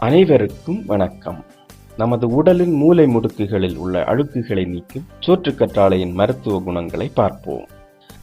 அனைவருக்கும் வணக்கம். நமது உடலின் மூலை முடுக்குகளில் உள்ள அழுக்குகளை நீக்கும் சோற்று கற்றாழையின் மருத்துவ குணங்களை பார்ப்போம்.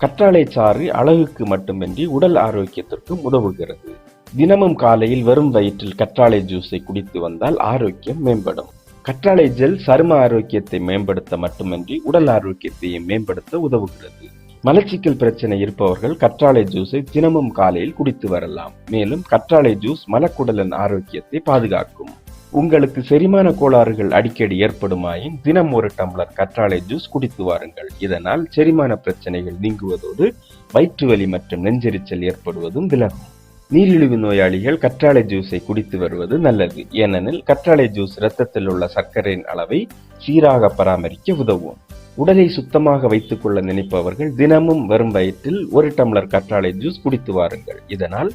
கற்றாழை சாறு அழகுக்கு மட்டுமின்றி உடல் ஆரோக்கியத்திற்கும் உதவுகிறது. தினமும் காலையில் வெறும் வயிற்றில் கற்றாழை ஜூஸை குடித்து வந்தால் ஆரோக்கியம் மேம்படும். கற்றாழை ஜெல் சரும ஆரோக்கியத்தை மேம்படுத்த மட்டுமின்றி உடல் ஆரோக்கியத்தையும் மேம்படுத்த உதவுகிறது. மலச்சிக்கல் பிரச்சனை இருப்பவர்கள் கற்றாழை ஜூஸை தினமும் காலையில் குடித்து வரலாம். மேலும் கற்றாழை ஜூஸ் மலக்குடலின் ஆரோக்கியத்தை பாதுகாக்கும். உங்களுக்கு செரிமான கோளாறுகள் அடிக்கடி ஏற்படுமாயின் தினம் ஒரு டம்ளர் கற்றாழை ஜூஸ் குடித்து வாருங்கள். இதனால் செரிமான பிரச்சனைகள் நீங்குவதோடு வயிற்று வலி மற்றும் நெஞ்செரிச்சல் ஏற்படுவதும் விலகும். நீரிழிவு நோயாளிகள் கற்றாழை ஜூஸை குடித்து வருவது நல்லது. ஏனெனில் கற்றாழை ஜூஸ் இரத்தத்தில் உள்ள சர்க்கரையின் அளவை சீராக பராமரிக்க உதவும். உடலை சுத்தமாக வைத்துக் கொள்ள நினைப்பவர்கள் தினமும் வெறும் வயிற்றில் ஒரு டம்ளர் கற்றாழை ஜூஸ் குடித்து வாருங்கள். இதனால்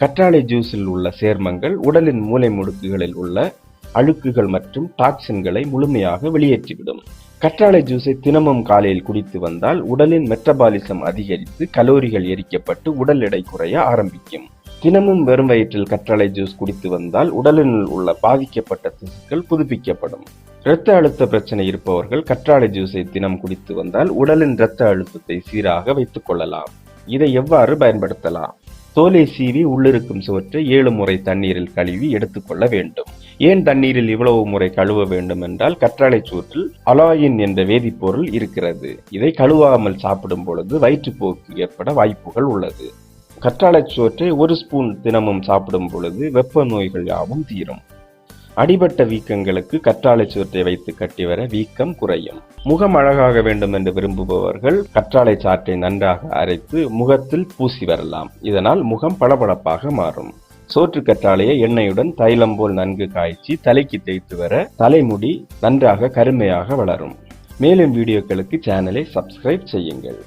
கற்றாழை ஜூஸில் உள்ள சேர்மங்கள் உடலின் மூலை முடுக்குகளில் உள்ள அழுக்குகள் மற்றும் டாக்சின்களை முழுமையாக வெளியேற்றிவிடும். கற்றாழை ஜூஸை தினமும் காலையில் குடித்து வந்தால் உடலின் மெட்டபாலிசம் அதிகரித்து கலோரிகள் எரிக்கப்பட்டு உடல் எடை குறைய ஆரம்பிக்கும். தினமும் வெறும் வயிற்றில் கற்றாழை ஜூஸ் குடித்து வந்தால் உடலில் உள்ள பாதிக்கப்பட்ட திசுக்கள் புதுப்பிக்கப்படும். இரத்த அழுத்த பிரச்சனை இருப்பவர்கள் கற்றாழை ஜூஸை தினம் குடித்து வந்தால் உடலின் இரத்த அழுத்தத்தை சீராக வைத்துக் கொள்ளலாம். இதை எவ்வாறு பயன்படுத்தலாம்? தோலை சீவி உள்ளிருக்கும் சுவற்றை ஏழு முறை தண்ணீரில் கழுவி எடுத்துக்கொள்ள வேண்டும். ஏன் தண்ணீரில் இவ்வளவு முறை கழுவ வேண்டும் என்றால் கற்றாழை சோற்றில் அலாயின் என்ற வேதிப்பொருள் இருக்கிறது. இதை கழுவாமல் சாப்பிடும் பொழுது வயிற்றுப்போக்கு ஏற்பட வாய்ப்புகள் உள்ளது. கற்றாழை சோற்றை ஒரு ஸ்பூன் தினமும் சாப்பிடும் பொழுது வெப்ப நோய்கள் யாவும் தீரும். அடிபட்ட வீக்கங்களுக்கு கற்றாழை சாற்றை வைத்து கட்டி வர வீக்கம் குறையும். முகம் அழகாக வேண்டும் என்று விரும்புபவர்கள் கற்றாழை சாற்றை நன்றாக அரைத்து முகத்தில் பூசி வரலாம். இதனால் முகம் பளபளப்பாக மாறும். சோற்று கற்றாழையை எண்ணெயுடன் தைலம் போல் நன்கு காய்ச்சி தலைக்கு தேய்த்து வர தலைமுடி நன்றாக கருமையாக வளரும். மேலும் வீடியோக்களுக்கு சேனலை சப்ஸ்கிரைப் செய்யுங்கள்.